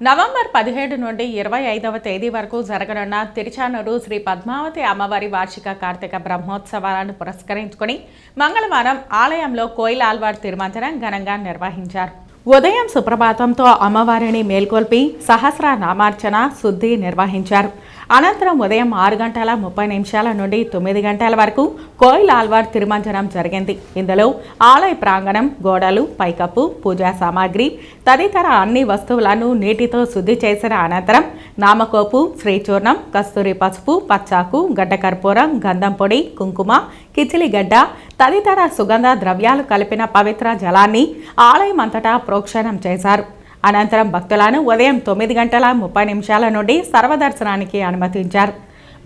November పదిహేడు నుండి ఇరవై ఐదవ తేదీ వరకు జరగనున్న తిరుచానూరు శ్రీ పద్మావతి అమ్మవారి వార్షిక కార్తీక బ్రహ్మోత్సవాలను పురస్కరించుకుని మంగళవారం ఆలయంలో కోయిలాల్వార్ తిరుమంతరం ఘనంగా నిర్వహించారు. ఉదయం సుప్రభాతంతో అమ్మవారిని మేల్కొల్పి సహస్ర నామార్చన శుద్ధి నిర్వహించారు. అనంతరం ఉదయం ఆరు గంటల ముప్పై నిమిషాల నుండి తొమ్మిది గంటల వరకు కోయిల్ ఆల్వార్ తిరుమంజనం జరిగింది. ఇందులో ఆలయ ప్రాంగణం గోడలు పైకప్పు పూజా సామాగ్రి తదితర అన్ని వస్తువులను నీటితో శుద్ధి చేసిన అనంతరం నామకోపు శ్రీచూర్ణం కస్తూరి పసుపు పచ్చాకు గడ్డ కర్పూరం గంధం పొడి కుంకుమ కిచిలిగడ్డ తదితర సుగంధ ద్రవ్యాలు కలిపిన పవిత్ర జలాన్ని ఆలయం అంతటా ప్రోక్షణం చేశారు. అనంతరం భక్తులను ఉదయం తొమ్మిది గంటల ముప్పై నిమిషాల నుండి సర్వదర్శనానికి అనుమతించారు.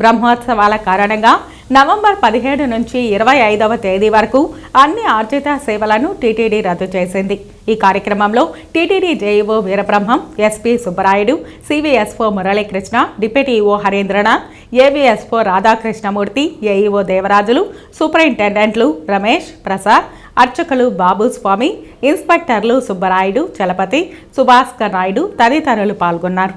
బ్రహ్మోత్సవాల కారణంగా నవంబర్ పదిహేడు నుంచి ఇరవై ఐదవ తేదీ వరకు అన్ని ఆర్జిత సేవలను టీటీడీ రద్దు చేసింది. ఈ కార్యక్రమంలో TTD JEO Veerabrahmam SP Subbarayudu CVSO Muralikrishna deputy EO Harindranath AVSO Radhakrishnamurthy AEO Devarajulu సూపరింటెండెంట్లు Ramesh Prasad అర్చకులు బాబు స్వామి ఇన్స్పెక్టర్లు సుబ్బరాయుడు చలపతి సుభాస్కర్ నాయుడు తదితరులు పాల్గొన్నారు.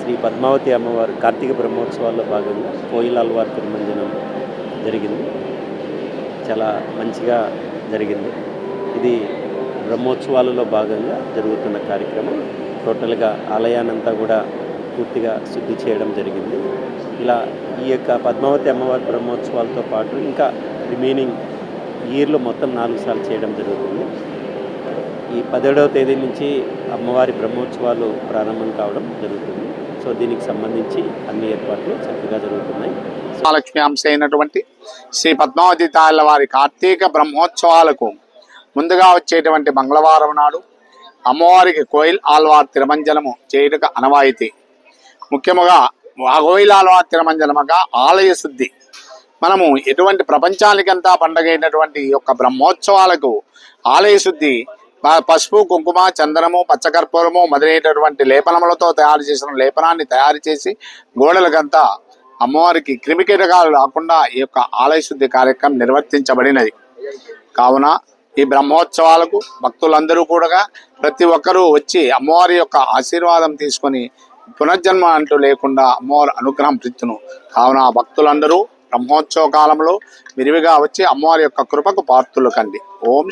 శ్రీ పద్మావతి అమ్మవారు కార్తీక బ్రహ్మోత్సవాల్లో భాగంగా కోయిల అల్వార్ తిరుమంజనం జరిగింది. చాలా మంచిగా జరిగింది. ఇది బ్రహ్మోత్సవాలలో భాగంగా జరుగుతున్న కార్యక్రమం టోటల్గా ఆలయానంతా కూడా పూర్తిగా శుద్ధి చేయడం జరిగింది. ఇలా ఈ యొక్క పద్మావతి అమ్మవారి బ్రహ్మోత్సవాలతో పాటు ఇంకా రిమైనింగ్ ఇయర్లో మొత్తం నాలుగు సార్లు చేయడం జరుగుతుంది. ఈ పదిహేడవ తేదీ నుంచి అమ్మవారి బ్రహ్మోత్సవాలు ప్రారంభం కావడం జరుగుతుంది. సో దీనికి సంబంధించి అన్ని ఏర్పాట్లు చక్కగా జరుగుతున్నాయి. మహాలక్ష్మి అంశ అయినటువంటి శ్రీ పద్మావతి తాళ్ళ వారి కార్తీక బ్రహ్మోత్సవాలకు ముందుగా వచ్చేటువంటి మంగళవారం నాడు అమ్మవారికి కోయిల్ ఆల్వార్ తిరుమంజనము చేయుటకు అనవాయితీ ముఖ్యముగా ఆ కోయిల్ ఆల్వార్ తిరుమంజనముగా ఆలయ శుద్ధి. మనము ఎటువంటి ప్రపంచానికంతా పండగైనటువంటి ఈ యొక్క బ్రహ్మోత్సవాలకు ఆలయ శుద్ధి ప- పసుపు కుంకుమ చందనము పచ్చకర్పూరము మొదలైనటువంటి లేపనములతో తయారు చేసిన లేపనాన్ని తయారు చేసి గోడలకంతా అమ్మవారికి క్రిమికీటకాలు రాకుండా ఈ యొక్క ఆలయ శుద్ధి కార్యక్రమం నిర్వర్తించబడినది. కావున ఈ బ్రహ్మోత్సవాలకు భక్తులందరూ కూడా ప్రతి ఒక్కరూ వచ్చి అమ్మవారి యొక్క ఆశీర్వాదం తీసుకొని పునర్జన్మ అంటూ లేకుండా అమ్మవారి అనుగ్రహం ప్రిత్తును కావున భక్తులందరూ బ్రహ్మోత్సవ కాలంలో విరివిగా వచ్చి అమ్మవారి యొక్క కృపకు పాత్రులు కండి. ఓం